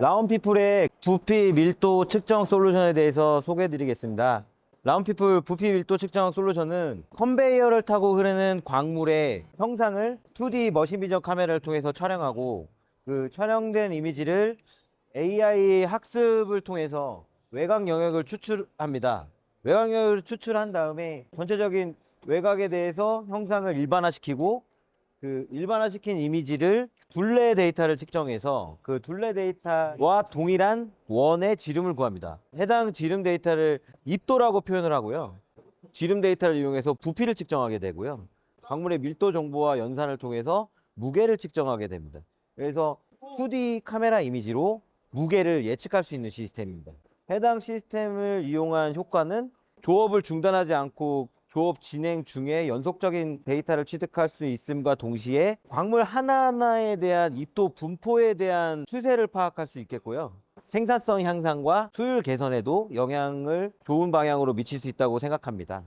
라운피플의 부피 밀도 측정 솔루션에 대해서 소개해 드리겠습니다. 라운피플 부피 밀도 측정 솔루션은 컨베이어를 타고 흐르는 광물의 형상을 2D 머신 비전 카메라를 통해서 촬영하고 그 촬영된 이미지를 AI 학습을 통해서 외곽 영역을 추출합니다. 외곽 영역을 추출한 다음에 전체적인 외곽에 대해서 형상을 일반화시키고 그 일반화시킨 이미지를 둘레 데이터를 측정해서 그 둘레 데이터와 동일한 원의 지름을 구합니다. 해당 지름 데이터를 입도라고 표현을 하고요. 지름 데이터를 이용해서 부피를 측정하게 되고요. 광물의 밀도 정보와 연산을 통해서 무게를 측정하게 됩니다. 그래서 2D 카메라 이미지로 무게를 예측할 수 있는 시스템입니다. 해당 시스템을 이용한 효과는 조업을 중단하지 않고 조업 진행 중에 연속적인 데이터를 취득할 수 있음과 동시에 광물 하나하나에 대한 입도 분포에 대한 추세를 파악할 수 있겠고요. 생산성 향상과 수율 개선에도 영향을 좋은 방향으로 미칠 수 있다고 생각합니다.